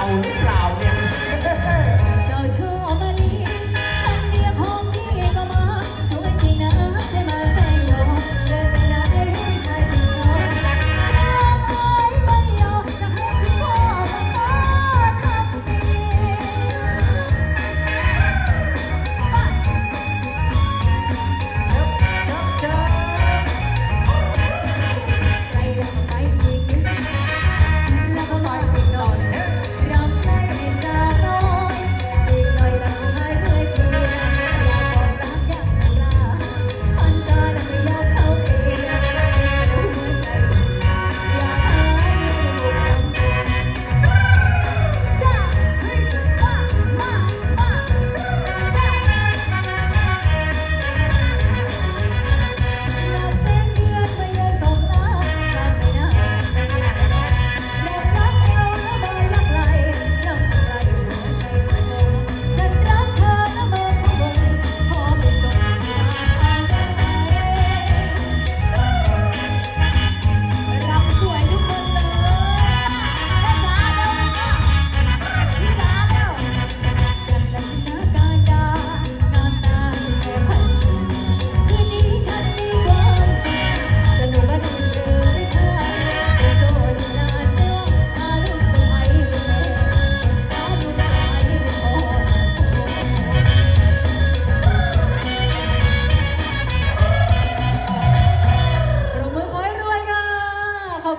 าหรือเปล่า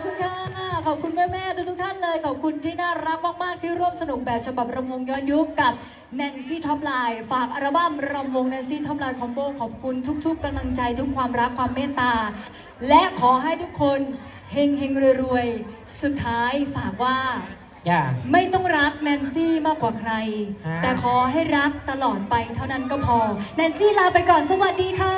คุณค่ะ ขอบคุณแม่ๆทุกๆท่านเลย ขอบคุณที่น่ารักมากๆ ที่ร่วมสนุกแบบฉบับระมงย้อนยุคกับแนนซี่ท็อปไลน์ฝากอัลบั้มระมงแนนซี่ท็อปไลน์คอมโบขอบคุณทุกๆกำลังใจทุกความรักความเมตตา และขอให้ทุกคนเฮงเฮงรวยๆ สุดท้ายฝากว่า จ้า ไม่ต้องรักแนนซี่มากกว่าใคร ฮะ แต่ขอให้รักตลอดไปเท่านั้นก็พอ แนนซี่ลาไปก่อนสวัสดีค่ะ